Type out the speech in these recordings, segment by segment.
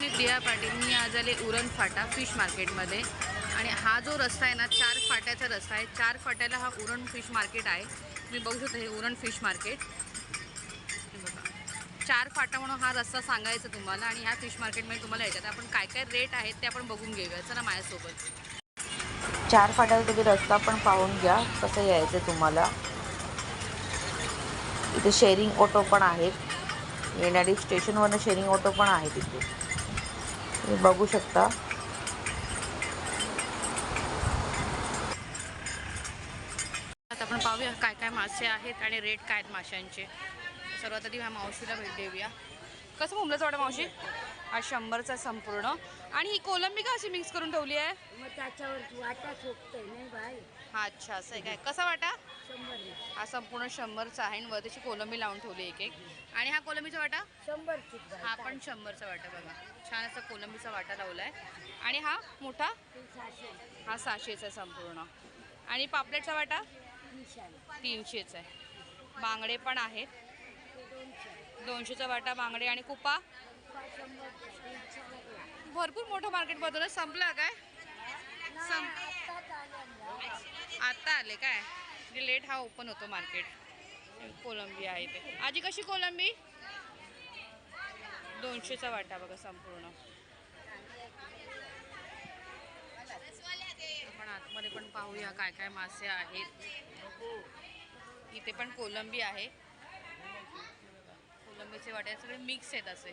मी प्रिया पाटील मी आज आले उरण फाटा फिश मार्केटमध्ये. आणि हा जो रस्ता आहे ना चार फाट्याचा रस्ता आहे. चार फाट्याला हा उरण फिश मार्केट आहे. तुम्ही बघू शकता हे उरण फिश मार्केट. चार फाटा म्हणून हा रस्ता सांगायचा तुम्हाला आणि ह्या फिश मार्केटमध्ये तुम्हाला यायच्यात आपण काय काय रेट आहेत ते आपण बघून घेऊया. चला माझ्यासोबत. चार फाट्याला तुम्ही रस्ता पण पाहून घ्या कसं यायचं तुम्हाला. इथे शेअरिंग ऑटो पण आहेत. येणारी स्टेशनवरनं शेअरिंग ऑटो पण आहे तिथे. तुम्ही बघू शकता. आता आपण पाहूया काय काय मासे आहेत आणि रेट काय आहेत माशांचे. सर्वात आधी ह्या मावशीला भेट देऊया. कसं मुंबईचं वाटतं मावशी? हा शंभरचा संपूर्ण. आणि ही कोलंबी का अशी मिक्स करून ठेवली आहे? मग त्याच्यावर वाटा चोपतोय नाही बाई. हा अच्छा असं आहे काय? कसा वाटा? शंभर हा संपूर्ण शंभरचा आहे आणि वर त्याची कोलंबी लावून ठेवली एक एक. आणि हा कोलंबीचा वाटा? शंभर हा पण शंभरचा वाटा बघा. छान असा कोलंबीचा वाटा लावलाय. आणि हा मोठा? सहाशे. हा सहाशेचा संपूर्ण. आणि पापलेटचा वाटा? तीनशे तीनशेच आहे. बांगडे पण आहेत. दोनशे. दोनशेचा वाटा बांगडे आणि कुपा. भरपूर मोठं मार्केट बदलच संपलं काय? संप आता आले काय? म्हणजे लेट हा ओपन होतो मार्केट कोलंबी आहे ते. आजी कशी कोलंबी? दोनशेचा वाटा बघा संपूर्ण. आपण आतमध्ये पण पाहूया काय काय मासे आहेत. इथे पण कोलंबी आहे. कोलंबीचे वाटे सगळे मिक्स आहेत असे.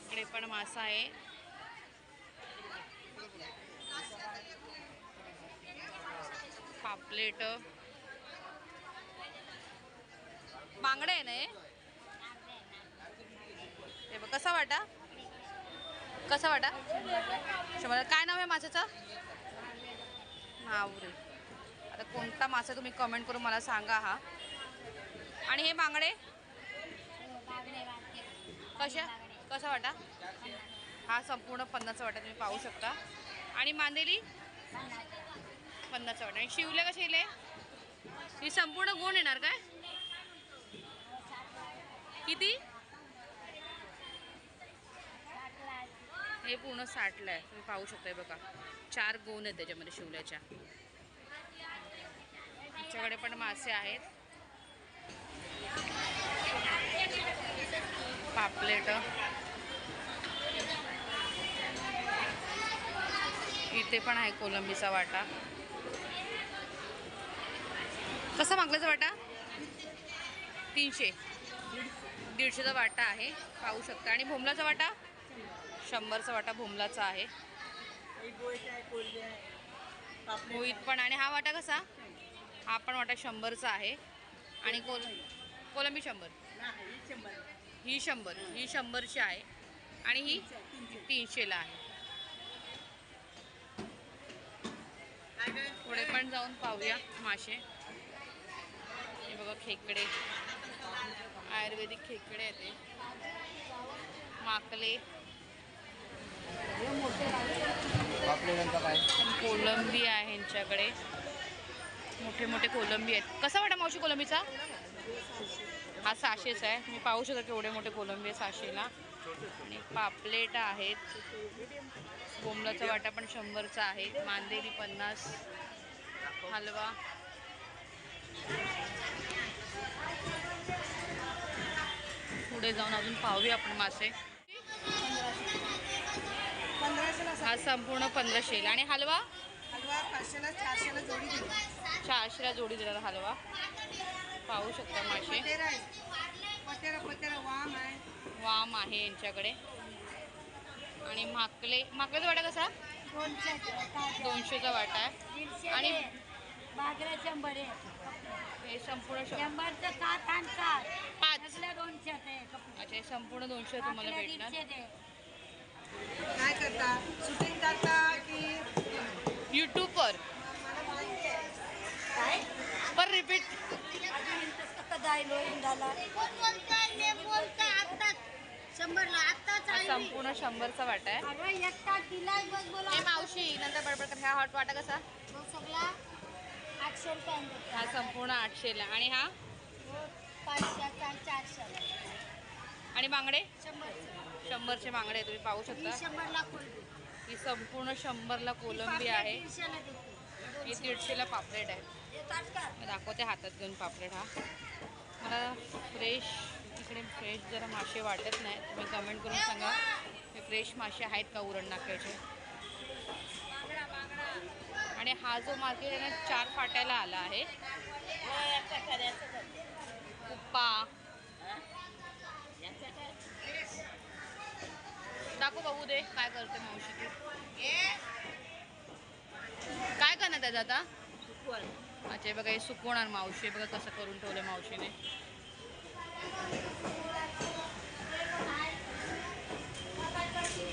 इकडे पण मासा आहे. पापलेट. बांगडे आहे ना हे? बघ कसा वाटा? कसा वाटा? शंभर काय नाव आहे माशाचं? नावरे आता कोणता मासा तुम्ही कमेंट करून मला सांगा हा. आणि हे बांगडे? कशा? कसा वाटा? हा संपूर्ण पन्नासचा वाटा तुम्ही पाहू शकता. आणि मांदेली? पन्नासचा वाटा. आणि शिवले कसे येले ही संपूर्ण गुण येणार काय? किती? हे पूर्ण साठलं आहे. तुम्ही पाहू शकताय बघा. चार गोन आहेत त्याच्यामध्ये शिवल्याच्या. आमच्याकडे पण मासे आहेत. पापलेट. इथे पण आहे कोलंबीचा वाटा. कसा मागल्याचा वाटा? तीनशे. दीडशेचा वाटा आहे. पाहू शकता. आणि भोमलाचा वाटा? शंभरचा वाटा भोमलाचा आहे. मोहित पण. आणि हा वाटा कसा? हा पण वाटा शंभरचा आहे. आणि कोल कोलंबी शंभर. ही शंभर. ही शंभरची आहे. आणि ही तीनशेला आहे. पुढे पण जाऊन पाहूया मासे. हे बघा खेकडे. आयुर्वेदिक खेकडे आहेत ते माकले. कोलंबी आहे यांच्याकडे. मोठे मोठे कोलंबी आहेत. कसा वाटा मावशी कोलंबीचा? हा सहाशेचा आहे. तुम्ही पाहू शकता केवढे मोठे कोलंबी आहे सहाशेला. आणि पापलेट आहेत. बोंबलाचा वाटा पण शंभरचा आहे. मांदेरी पन्नास. हलवा. पुढे जाऊन अजून पाहूया आपण मासे. हा संपूर्ण पंधराशेला. आणि हलवा? हलवा पाचशेला चारशेला जोडी दिली. चारशेला जोडी दिलेला हलवा. पाहू शकता मासे. वाम आहे. वाम आहे यांच्याकडे. आणि माकले माकलेचा वाटा कसा? दोनशे दोनशेचा वाटा. आहे आणि- शंभर आहे. हे संपूर्ण शंभरचं सात आणि सात. पाच. दोनशे. अच्छा हे संपूर्ण दोनशे तुम्हाला भेटणार. काय करता? शूटिंग करता की यूट्यूबवर काय? पर रिपीट हा संपूर्ण शंभरचा वाटा आहे. हे मावशी नंतर बडबड कर. ह्या हॉट वाटा कसा? आठशे हा संपूर्ण आठशेला आणि हा? आणि बांगडे? शंभरचं. शंभरचे बांगडे तुम्ही पाहू शकता. ही संपूर्ण शंभरला कोलंबी आहे. ही दीडशेला पापलेट आहे. दाखवते हातात घेऊन पापलेट हा. मला फ्रेश इकडे फ्रेश जरा मासे वाटत नाही तुम्ही कमेंट करून सांगा. हे फ्रेश मासे आहेत का उरण नाक्याचे आणि हा जो मार्केट आहे ना चार फाट्याला आला आहे. उप्पा दाखव बघू दे काय करते मावशी ती. काय करण्यात आहे आता? अच्छा बघा हे सुकवणार मावशी. बघा कसं करून ठेवलं मावशीने.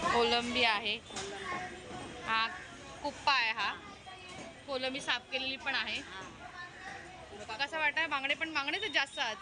कोलंबी आहे. हा कुप्पा आहे हा. कोलंबी साफ केलेली पण आहे. बघा कसं वाटतं बांगडे पण बांगडे तर जास्त आज.